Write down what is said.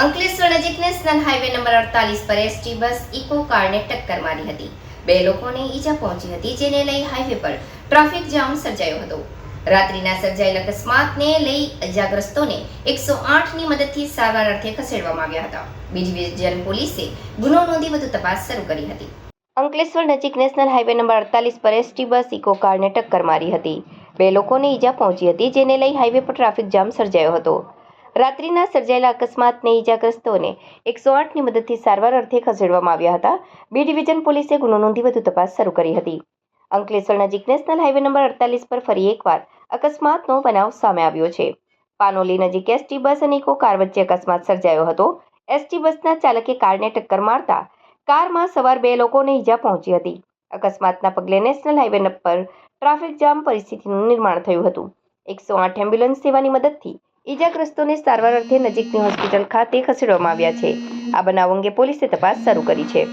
અંકલેશ્વર નજીક national highway number અડતાલીસ પર એસટી બસ ઇકો કારને ટક્કર મારી હતી. બે લોકોને ઈજા પહોંચી હતી, જેને લઈ હાઈવે પર ટ્રાફિક જામ સર્જાયો હતો. રાત્રિના સર્જાયેલ અકસ્માતને લઈ ઇજાગ્રસ્તોને એકસો આઠની મદદથી સારવાર અર્થે ખસેડવામાં આવ્યા હતા. બી ડિવિઝન પોલીસે ગુનો નોંધી વધુ તપાસ શરૂ કરી હતી. અંકલેશ્વર નજીક નેશનલ હાઈવે નંબર અડતાલીસ પર એસટી બસ ઇકો કારને ટક્કર મારી હતી. બે લોકોને ઈજા પહોંચી હતી, જેને લઈ હાઈવે પર ટ્રાફિક જામ સર્જાયો હતો. રાત્રિના સર્જાયેલા અકસ્માતને ઈજાગ્રસ્તોને એકસો આઠની મદદથી સારવાર અર્થે ખસેડવામાં આવ્યા હતા. બી ડિવિઝન પોલીસે ગુનો નોંધી વધુ તપાસ શરૂ કરી હતી. અંકલેશ્વર નજીક નેશનલ હાઈવે નંબર અડતાલીસ પર ફરી એકવાર અકસ્માતનો બનાવ સામે આવ્યો છે. પાનોલી નજીક એસટી બસ અને ઇકો કાર વચ્ચે અકસ્માત સર્જાયો હતો. એસટી બસના ચાલકે કારને ટક્કર મારતા કારમાં સવાર બે લોકોને ઈજા પહોંચી હતી. અકસ્માતના પગલે નેશનલ હાઈવે પર ટ્રાફિક જામ પરિસ્થિતિનું નિર્માણ થયું હતું. એકસો આઠ એમ્બ્યુલન્સ સેવાની મદદથી ઈજાગ્રસ્તોને સારવાર અર્થે નજીકની હોસ્પિટલ ખાતે ખસેડવામાં આવ્યા છે. આ બનાવ અંગે પોલીસે તપાસ શરૂ કરી છે.